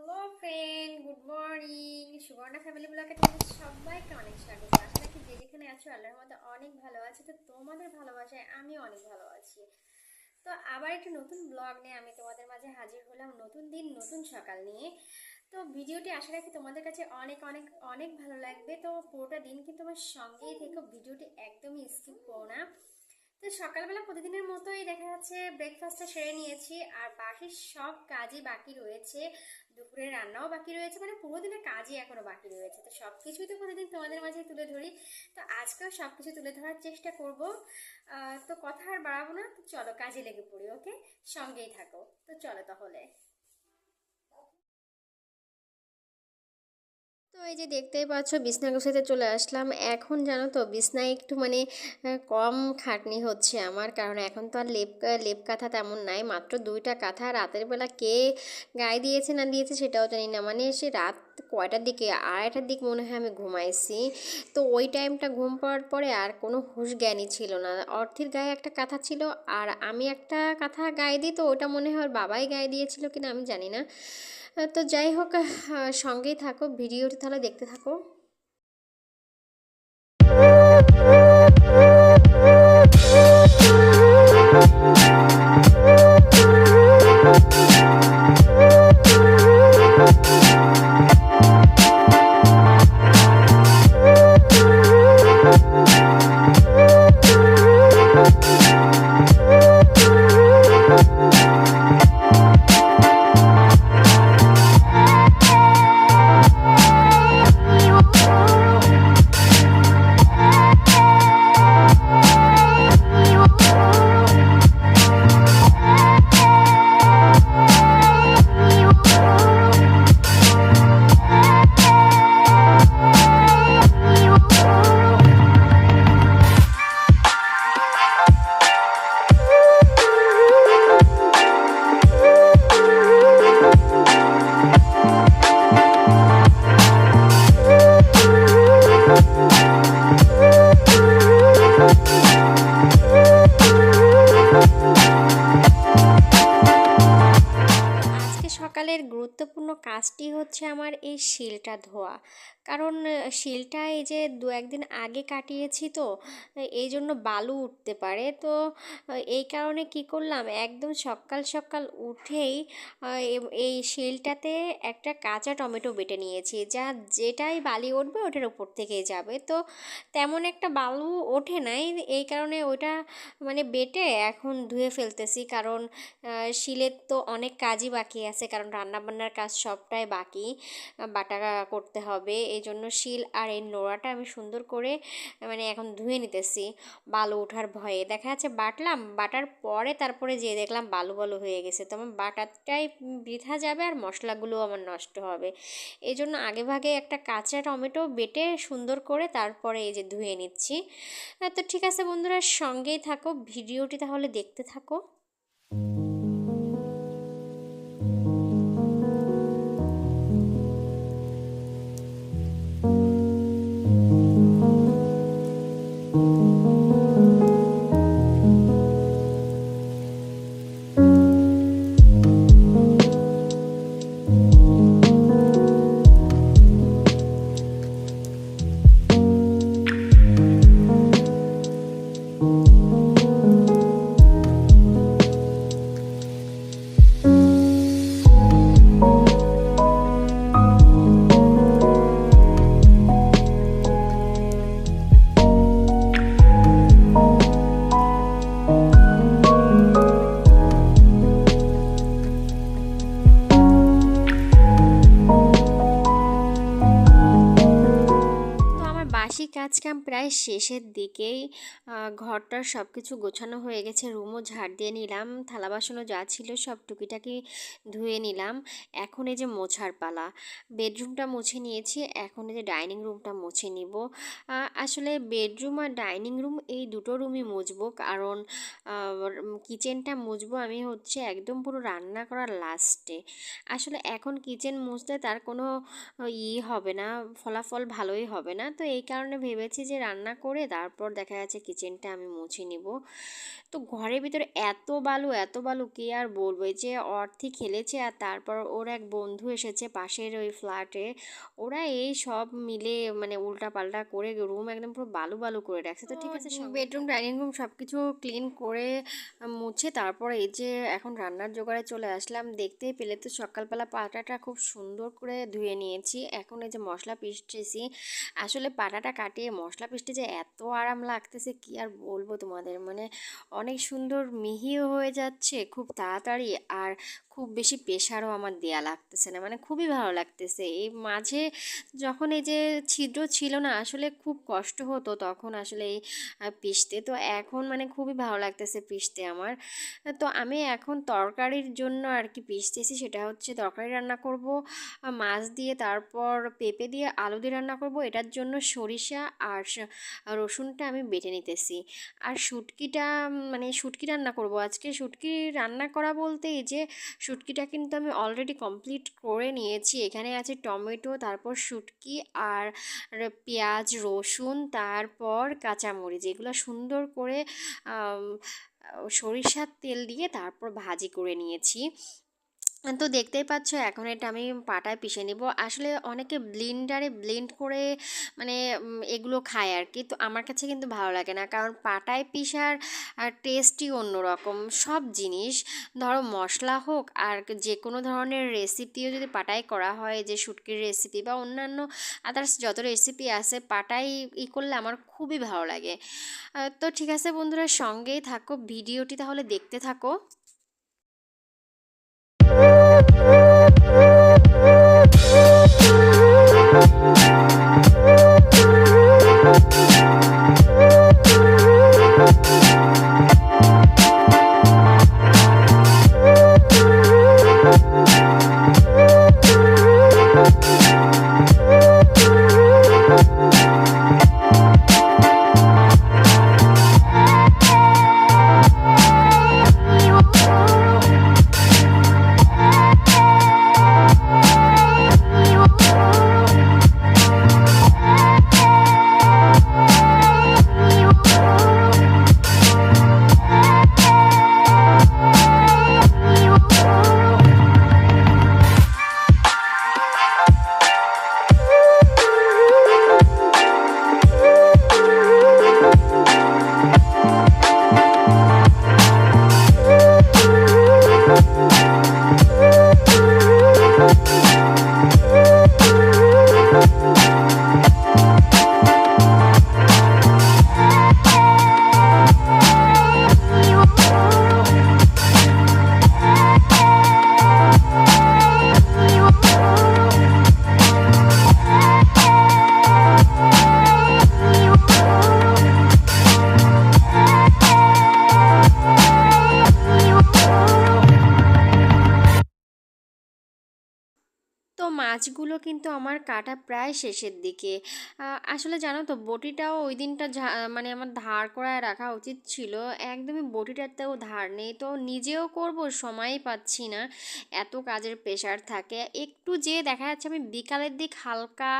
Hello friend, good morning. Subarna family ব্লগে তোমাদের সবাইকে অনেক স্বাগত। আশা রাখি যে যেখানে আছো, আল্লাহর মধ্যে অনেক ভালো আছে। তো তোমাদের ভালোবাসায় আমি অনেক ভালো আছি। তো আবার একটি নতুন ব্লগ নিয়ে আমি তোমাদের মাঝে হাজির হলাম নতুন দিন, নতুন সকাল নিয়ে। তো ভিডিওটি আশা রাখি তোমাদের কাছে অনেক অনেক অনেক ভালো লাগবে। তো পুরোটা দিন কিন্তু আমার সঙ্গেই থেকো। ভিডিওটি একদমই স্কিপ করো না। তো সকালবেলা প্রতিদিনের মতোই দেখা যাচ্ছে ব্রেকফাস্টটা সেরে নিয়েছি, আর বাকি সব কাজই বাকি রয়েছে। দুপুরে রান্নাও বাকি রয়েছে মানে পুরো দিনের কাজই এখনও বাকি রয়েছে। তো সব কিছুই তো প্রতিদিন তোমাদের মাঝে তুলে ধরি। তো আজকেও সব কিছু তুলে ধরার চেষ্টা করব। তো কথা আর বাড়াবো না, তো চলো কাজে লেগে পড়ি, ওকে? সঙ্গেই থাকো। তো চলো তাহলে। তো এই যে দেখতেই পাচ্ছ, বিছনা গোছাতে চলে আসলাম। এখন জানো তো, বিছনায় একটু মানে কম খাটনি হচ্ছে আমার। কারণ এখন তো আর লেপ লেপ কাঁথা তেমন নাই। মাত্র দুইটা কাঁথা। রাতের বেলা কে গায়ে দিয়েছে, না দিয়েছে সেটাও জানি না। মানে সে রাত কয়টার দিকে, আড়াইটার দিক মনে হয় আমি ঘুমাইছি। তো ওই টাইমটা ঘুম পাওয়ার পরে আর কোনো হুঁশ জ্ঞানই ছিল না। অর্থের গায়ে একটা কাঁথা ছিল আর আমি একটা কাঁথা গায়ে দিই তো ওটা মনে হয় ওর বাবাই গায়ে দিয়েছিল কিনা আমি জানি না। তো যাই হোক সঙ্গেই থাকো ভিডিওটি তাহলে দেখতে থাকো। শিলটা ধোয়া। কারণ শিলটা এই যে দু একদিন আগে কাটিয়েছি তো এই জন্য বালু উঠতে পারে। তো এই কারণে কি করলাম একদম সকাল সকাল উঠেই এই শিলটাতে একটা কাঁচা টমেটো বেটে নিয়েছি যা যেটাই বালি উঠবে ওটার উপর থেকেই যাবে। তো তেমন একটা বালু ওঠে নাই এই কারণে ওটা মানে বেটে এখন ধুয়ে ফেলতেছি। কারণ শিলের তো অনেক কাজই বাকি আছে কারণ রান্নাবান্নার কাজ সবটাই বাকি। আহ, বাটা করতে হবে। এই জন্য শিল আর এই নোড়াটা আমি সুন্দর করে মানে এখন ধুয়ে নিতেছি বালু ওঠার ভয়ে। দেখা যাচ্ছে বাটলাম, বাটার পরে তারপরে যেয়ে দেখলাম বালু বালু হয়ে গেছে। তো আমার বাটারটাই বৃথা যাবে আর মশলাগুলো আমার নষ্ট হবে। এই জন্য আগে ভাগে একটা কাঁচা টমেটো বেটে সুন্দর করে তারপরে এই যে ধুয়ে নিচ্ছি। তো ঠিক আছে বন্ধুরা, সঙ্গেই থাকো, ভিডিওটি তাহলে দেখতে থাকো। তো কাম প্রায় শেষের দিকেই ঘরটার সব কিছু গোছানো হয়ে গেছে, রুমও ঝাড় দিয়ে নিলাম, থালা বাসনও যা ছিল সব টুকিটাকি ধুয়ে নিলাম, এখন এই যে মোছার পালা। বেডরুমটা মুছে নিয়েছি, এখন এই যে ডাইনিং রুমটা মুছে নিব। আসলে বেডরুম আর ডাইনিং রুম এই দুটো রুমই মুছবো, কারণ কিচেনটা মুছবো আমি হচ্ছে একদম পুরো রান্না করার লাস্টে। আসলে এখন কিচেন মুছতে তার কোনো ই হবে না, ফলাফল ভালোই হবে না, তো এই কারণে ভেবেছি নিয়েছি যে রান্না করে তারপর দেখা যাচ্ছে কিচেনটা আমি মুছে নিব। তো ঘরের ভিতরে এত বালু এত বালু কি আর বলব? এই যে অর্থি খেলেছে আর তারপর ওর এক বন্ধু এসেছে পাশের ওই ফ্ল্যাটে ওরা এই সব মিলে মানে উল্টা পাল্টা করে রুম একদম পুরো বালু বালু করে রাখছে। তো ঠিক আছে বেডরুম ডাইনিং রুম সব কিছু ক্লিন করে মুছে তারপর এই যে এখন রান্নার জোগাড়ে চলে আসলাম। দেখতেই পেলে তো সকালবেলা পাটাটা খুব সুন্দর করে ধুয়ে নিয়েছি। এখন এই যে মশলা পিসতেছি আসলে পাটাটা কাটিয়ে মশলা পিসতে যে এত আরাম লাগতেছে কি আর বলব তোমাদের? মানে অনেক সুন্দর মিহিও হয়ে যাচ্ছে, খুব তাড়াতাড়ি আর খুব বেশি প্রেশারও আমার দেয়া লাগতেছে না মানে খুবই ভালো লাগতেছে। এই মাঝে যখন এই যে ছিদ্র ছিল না, আসলে খুব কষ্ট হতো তখন আসলে এই পিষতে তো এখন মানে খুবই ভালো লাগতেছে পিষতে আমার। তো আমি এখন তরকারির জন্য আর কি পিষতেছি সেটা হচ্ছে তরকারি রান্না করব মাছ দিয়ে, তারপর পেঁপে দিয়ে, আলু দিয়ে রান্না করব, এটার জন্য সরিষা আর রসুনটা আমি বেটে নিতেছি। আর শুটকিটা মানে শুটকি রান্না করব। আজকে শুটকি রান্না করা বলতে এই যে, শুটকিটা কিন্তু আমি অলরেডি কমপ্লিট করে নিয়েছি। এখানে আছে টমেটো, তারপর শুটকি আর পেঁয়াজ, রসুন, তারপর কাঁচামরিচ। এগুলো সুন্দর করে সরিষার তেল দিয়ে তারপর ভাজি করে নিয়েছি। তো দেখতেই পাচ্ছ এখন এটা আমি পাটায় পিষে নিব। আসলে অনেকে ব্লিন্ডারে ব্লেন্ড করে মানে এগুলো খায় আর কি তো আমার কাছে কিন্তু ভালো লাগে না। কারণ পাটায় পিসার টেস্টই অন্যরকম। সব জিনিস, ধরো মশলা হোক আর যে কোনো ধরনের রেসিপিও যদি পাটায় করা হয়, যে শুটকির রেসিপি বা অন্যান্য আদার্স যত রেসিপি আছে পাটাই ই করলে আমার খুবই ভালো লাগে। তো ঠিক আছে বন্ধুরা, সঙ্গেই থাকো। ভিডিওটি তাহলে দেখতে থাকো। মাছগুলো কিন্তু আমার কাটা প্রায় শেষের দিকে। আসলে জানো তো বটিটাও ওই দিনটা মানে আমার ধার করায় রাখা উচিত ছিল। একদমই বটিটাতেও ধার নেই তো নিজেও করব সময়ই পাচ্ছি না। এত কাজের প্রেশার থাকে। একটু যে দেখা যাচ্ছে আমি বিকালের দিক হালকা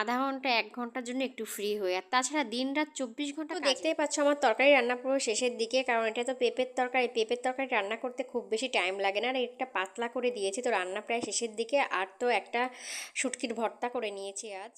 আধা ঘণ্টা এক ঘণ্টার জন্য একটু ফ্রি হই। আর তাছাড়া দিন রাত চব্বিশ ঘণ্টা দেখতেই পাচ্ছ আমার তরকারি রান্না পুরো শেষের দিকে কারণ এটা তো পেঁপের তরকারি। পেঁপের তরকারি রান্না করতে খুব বেশি টাইম লাগে না। আর এটা পাতলা করে দিয়েছি তো রান্না প্রায় শেষের দিকে। আর তো একটা শুটকির ভর্তা করে নিয়েছি আজ।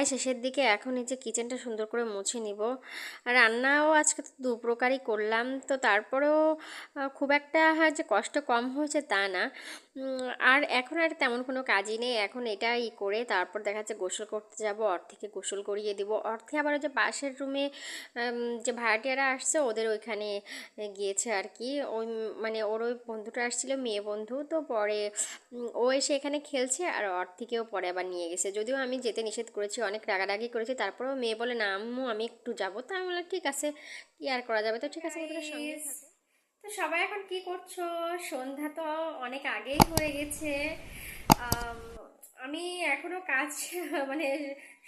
প্রায় শেষের দিকে এখন এই যে কিচেনটা সুন্দর করে মুছে নিব। রান্নাও আজকে তো দু প্রকারই করলাম, তো তারপরেও খুব একটা হয় যে কষ্ট কম হয়েছে তা না। আর এখন আর তেমন কোনো কাজই নেই। এখন এটাই করে তারপর দেখা যাচ্ছে গোসল করতে যাব অর্থেকে গোসল করিয়ে দিব। অর্থে আবার ওই যে পাশের রুমে যে ভাড়াটিয়ারা আসছে ওদের ওইখানে গিয়েছে আর কি। ওই মানে ওর ওই বন্ধুটা আসছিল মেয়ে বন্ধু। তো পরে ও এসে এখানে খেলছে আর অর্থেকেও পরে আবার নিয়ে গেছে। যদিও আমি যেতে নিষেধ করেছি অনেক রাগারাগি করেছি। তারপরেও মেয়ে বলে না আম্মু আমি একটু যাব। তো আমি বললাম ঠিক আছে কি আর করা যাবে? তো ঠিক আছে ওদের সঙ্গে। তো সবাই এখন কি করছ? সন্ধ্যা তো অনেক আগেই হয়ে গেছে। আমি এখনও কাজ মানে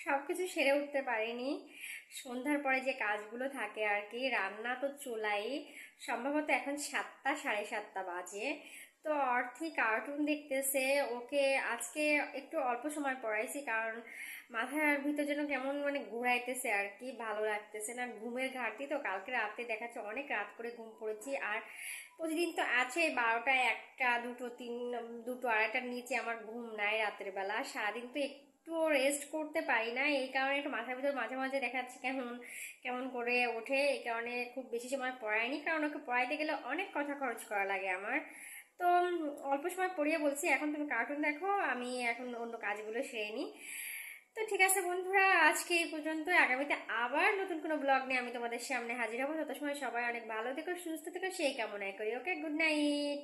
সব কিছু সেরে উঠতে পারিনি। সন্ধ্যার পরে যে কাজগুলো থাকে আর কি, রান্না তো চুলাই। সম্ভবত এখন সাতটা, সাড়ে সাতটা বাজে। তো অর্থি কার্টুন দেখতেছে। ওকে আজকে একটু অল্প সময় পড়াইছি কারণ মাথার ভিতর যেন কেমন মানে ঘুরাইতেছে আর কি, ভালো লাগতেছে না। ঘুমের ঘাটতি তো, কালকে রাতে দেখাচ্ছে অনেক রাত করে ঘুম পড়েছি আর প্রতিদিন তো আছে বারোটা একটা, দুটো, তিন, দুটো, আড়াইটার নিচে আমার ঘুম নাই রাতের বেলা। সারাদিন তো একটুও রেস্ট করতে পারি না, এই কারণে একটু মাথার ভিতর মাঝে মাঝে দেখাচ্ছে কেমন কেমন করে ওঠে। এই কারণে খুব বেশি সময় পড়ায়নি কারণ ওকে পড়াইতে গেলে অনেক কথা খরচ করা লাগে আমার। তো অল্প সময় পড়িয়ে বলছি, এখন তুমি কার্টুন দেখো, আমি এখন অন্য কাজগুলো সেরে নিই। তো ঠিক আছে বন্ধুরা, আজকে এই পর্যন্ত আগামীতে আবার নতুন কোনো ব্লগ নিয়ে আমি তোমাদের সামনে হাজির হব। তত সময় সবাই অনেক ভালো থেকো, সুস্থ থেকো, সেই কামনায় করি। Okay good night